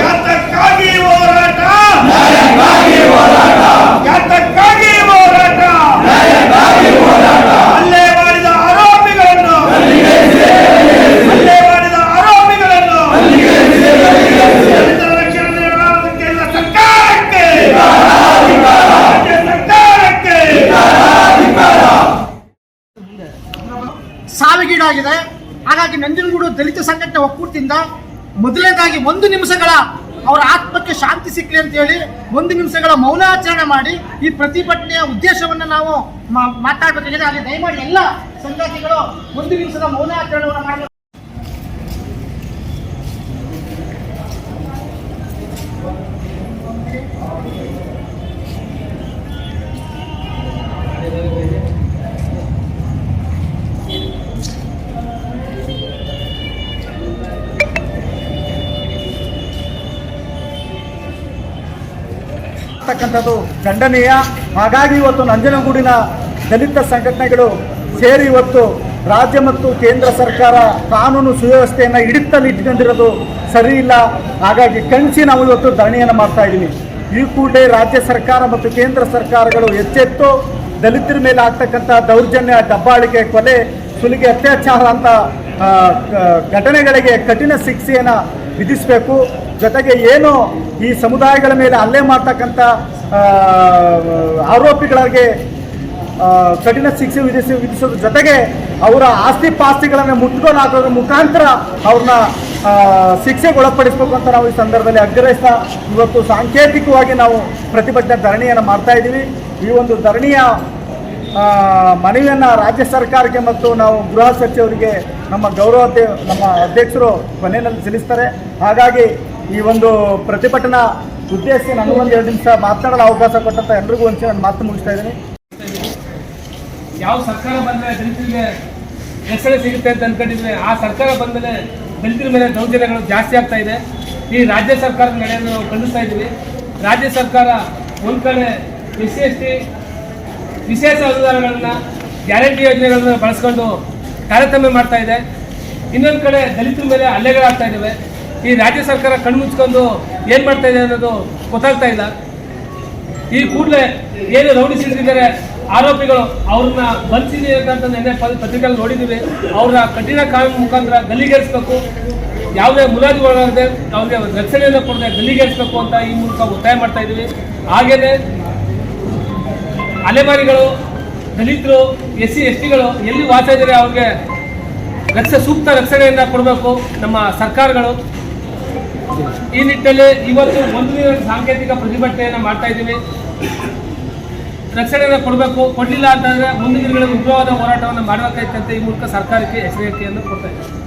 ಯಾತಕ್ಕಾಗಿ ಹೋರಾಟ. ಯಾತಕ್ಕಾಗಿ ಹೋರಾಟ. ಹಲ್ಲೆ ಮಾಡಿದ ಆರೋಪಿಗಳನ್ನು. ಹಲ್ಲೆ ಮಾಡಿದ ಆರೋಪಿಗಳನ್ನು. ದಲಿತರ ರಕ್ಷಣೆ ನೀಡಲಾದ ಕೇಂದ್ರ ಸರ್ಕಾರಕ್ಕೆ. ರಾಜ್ಯ ಸರ್ಕಾರಕ್ಕೆ. ಸಾವಿಗೀಡಾಗಿದೆ ಹಾಗಾಗಿ ನಂಜನಗೂಡು ದಲಿತ ಸಂಘಟನೆ ಒಕ್ಕೂಟದಿಂದ ಮೊದಲನೇದಾಗಿ ಒಂದು ನಿಮಿಷಗಳ ಅವರ ಆತ್ಮಕ್ಕೆ ಶಾಂತಿ ಸಿಕ್ಕಲಿ ಅಂತ ಹೇಳಿ ಒಂದು ನಿಮಿಷಗಳ ಮೌನಾಚರಣೆ ಮಾಡಿ ಈ ಪ್ರತಿಭಟನೆಯ ಉದ್ದೇಶವನ್ನು ನಾವು ಮಾತಾಡಬೇಕಾಗಿದೆ. ಅಲ್ಲಿ ದಯಮಾಡಿ ಎಲ್ಲ ಸಂಗಾತಿಗಳು ಒಂದು ನಿಮಿಷದ ಮೌನಾಚರಣೆಯನ್ನು ಮಾಡಿ ಅಂತಕ್ಕಂಥದ್ದು ಖಂಡನೀಯ. ಹಾಗಾಗಿ ಇವತ್ತು ನಂಜನಗೂಡಿನ ದಲಿತ ಸಂಘಟನೆಗಳು ಸೇರಿ ಇವತ್ತು ರಾಜ್ಯ ಮತ್ತು ಕೇಂದ್ರ ಸರ್ಕಾರ ಕಾನೂನು ಸುವ್ಯವಸ್ಥೆಯನ್ನು ಹಿಡಿತಲ್ಲಿ ಇಟ್ಕೊಂಡಿರೋದು ಸರಿ ಇಲ್ಲ. ಹಾಗಾಗಿ ಕಂಚಿ ನಾವು ಇವತ್ತು ಧರಣಿಯನ್ನು ಮಾಡ್ತಾ ಇದ್ದೀವಿ. ಈ ಕೂಡಲೇ ರಾಜ್ಯ ಸರ್ಕಾರ ಮತ್ತು ಕೇಂದ್ರ ಸರ್ಕಾರಗಳು ಎಚ್ಚೆತ್ತು ದಲಿತರ ಮೇಲೆ ಆಗ್ತಕ್ಕಂಥ ದೌರ್ಜನ್ಯ, ದಬ್ಬಾಳಿಕೆ, ಕೊಲೆ, ಸುಲಿಗೆ, ಅತ್ಯಾಚಾರ ಅಂತ ಘಟನೆಗಳಿಗೆ ಕಠಿಣ ಶಿಕ್ಷೆಯನ್ನು ವಿಧಿಸಬೇಕು. ಜೊತೆಗೆ ಏನು ಈ ಸಮುದಾಯಗಳ ಮೇಲೆ ಹಲ್ಲೆ ಮಾಡ್ತಕ್ಕಂಥ ಆರೋಪಿಗಳಿಗೆ ಕಠಿಣ ಶಿಕ್ಷೆ ವಿಧಿಸಿ ವಿಧಿಸೋದ್ರ ಜೊತೆಗೆ ಅವರ ಆಸ್ತಿ ಪಾಸ್ತಿಗಳನ್ನು ಮುಟ್ಕೊಂಡು ಹಾಕೋದ್ರ ಮುಖಾಂತರ ಅವ್ರನ್ನ ಶಿಕ್ಷೆಗೆ ಒಳಪಡಿಸಬೇಕು ಅಂತ ನಾವು ಈ ಸಂದರ್ಭದಲ್ಲಿ ಆಗ್ರಹಿಸ್ತಾ ಇವತ್ತು ಸಾಂಕೇತಿಕವಾಗಿ ನಾವು ಪ್ರತಿಭಟನೆ ಧರಣಿಯನ್ನು ಮಾಡ್ತಾ ಇದ್ದೀವಿ. ಈ ಒಂದು ಧರಣಿಯ ಮನವಿಯನ್ನು ರಾಜ್ಯ ಸರ್ಕಾರಕ್ಕೆ ಮತ್ತು ನಾವು ಗೃಹ ಸಚಿವರಿಗೆ ನಮ್ಮ ಗೌರವ ನಮ್ಮ ಅಧ್ಯಕ್ಷರು ಕೊನೆಯಲ್ಲಿ ಸಲ್ಲಿಸ್ತಾರೆ. ಹಾಗಾಗಿ ಈ ಒಂದು ಪ್ರತಿಭಟನಾ ಉದ್ದೇಶ ನನಗೊಂದು ಎರಡು ನಿಮಿಷ ಮಾತನಾಡಲು ಅವಕಾಶ ಕೊಟ್ಟಂತ ಎಲ್ರಿಗೂ ಒಂದು ನಾನು ಮಾತು ಮುಗಿಸ್ತಾ ಇದ್ದೀನಿ. ಯಾವ ಸರ್ಕಾರ ಬಂದರೆ ದಲಿತರಿಗೆ ಹೆಸರು ಸಿಗುತ್ತೆ ಅಂತ ಅನ್ಕೊಂಡಿದ್ರೆ ಆ ಸರ್ಕಾರ ಬಂದ ಮೇಲೆ ದಲಿತರ ಮೇಲೆ ದೌರ್ಜನ್ಯಗಳು ಜಾಸ್ತಿ ಆಗ್ತಾ ಇದೆ. ಈ ರಾಜ್ಯ ಸರ್ಕಾರದ ನಡೆಯನ್ನು ಖಂಡಿಸ್ತಾ ಇದ್ದೀವಿ. ರಾಜ್ಯ ಸರ್ಕಾರ ಒಂದು ಕಡೆ ಎಸ್ ವಿಶೇಷ ಅನುದಾನಗಳನ್ನ, ಗ್ಯಾರಂಟಿ ಯೋಜನೆಗಳನ್ನ ಬಳಸ್ಕೊಂಡು ತಾರತಮ್ಯ ಮಾಡ್ತಾ ಇದೆ. ಇನ್ನೊಂದು ಕಡೆ ದಲಿತರ ಮೇಲೆ ಹಲ್ಲೆಗಳಾಗ್ತಾ ಇದ್ದಾವೆ ಈ ರಾಜ್ಯ ಸರ್ಕಾರ ಕಣ್ಮುಚ್ಕೊಂಡು ಏನು ಮಾಡ್ತಾ ಇದೆ ಅನ್ನೋದು ಗೊತ್ತಾಗ್ತಾ ಇಲ್ಲ. ಈ ಕೂಡಲೇ ಏನು ರೌಡಿ ಸಿಡಿದಿದ್ದಾರೆ ಆರೋಪಿಗಳು ಅವ್ರನ್ನ ಬಂಧಿಸಿದೆ ಅಂತ ನೆನ್ನೆ ಪತ್ರಿಕೆಯಲ್ಲಿ ನೋಡಿದ್ದೀವಿ ಅವ್ರ ಕಠಿಣ ಕಾನೂನು ಮುಖಾಂತರ ಗಲ್ಲಿಗೇರಿಸಬೇಕು. ಯಾವುದೇ ಮುಲಾಜಿ ಒಳಗಾಗದೆ ಅವ್ರಿಗೆ ರಕ್ಷಣೆಯನ್ನು ಕೊಡದೆ ಗಲ್ಲಿಗೇರಿಸಬೇಕು ಅಂತ ಈ ಮೂಲಕ ಒತ್ತಾಯ ಮಾಡ್ತಾ ಇದ್ದೀವಿ ಹಾಗೇನೆ ಅಲೆಮಾರಿಗಳು, ದಲಿತರು ಎಸ್ ಸಿ ಎಸ್ ಟಿಗಳು ಎಲ್ಲಿ ವಾಸ ಇದ್ದಾರೆ ಅವ್ರಿಗೆ ರಕ್ಷ ಸೂಕ್ತ ರಕ್ಷಣೆಯನ್ನು ಕೊಡಬೇಕು ನಮ್ಮ ಸರ್ಕಾರಗಳು. ಈ ನಿಟ್ಟಲ್ಲಿ ಇವತ್ತು ಒಂದು ಸಾಂಕೇತಿಕ ಪ್ರತಿಭಟನೆಯನ್ನು ಮಾಡ್ತಾ ಇದ್ದೀವಿ. ರಕ್ಷಣೆಯನ್ನು ಕೊಡಬೇಕು, ಕೊಡಲಿಲ್ಲ ಅಂತಂದ್ರೆ ಮುಂದಿನ ದಿನಗಳಲ್ಲಿ ಉಗ್ರವಾದ ಹೋರಾಟವನ್ನು ಮಾಡಬೇಕಾಯ್ತಂತೆ ಈ ಮೂಲಕ ಸರ್ಕಾರಕ್ಕೆ ಎಚ್ಚರಿಕೆಯನ್ನು ಕೊಡ್ತಾ ಇದ್ದೀವಿ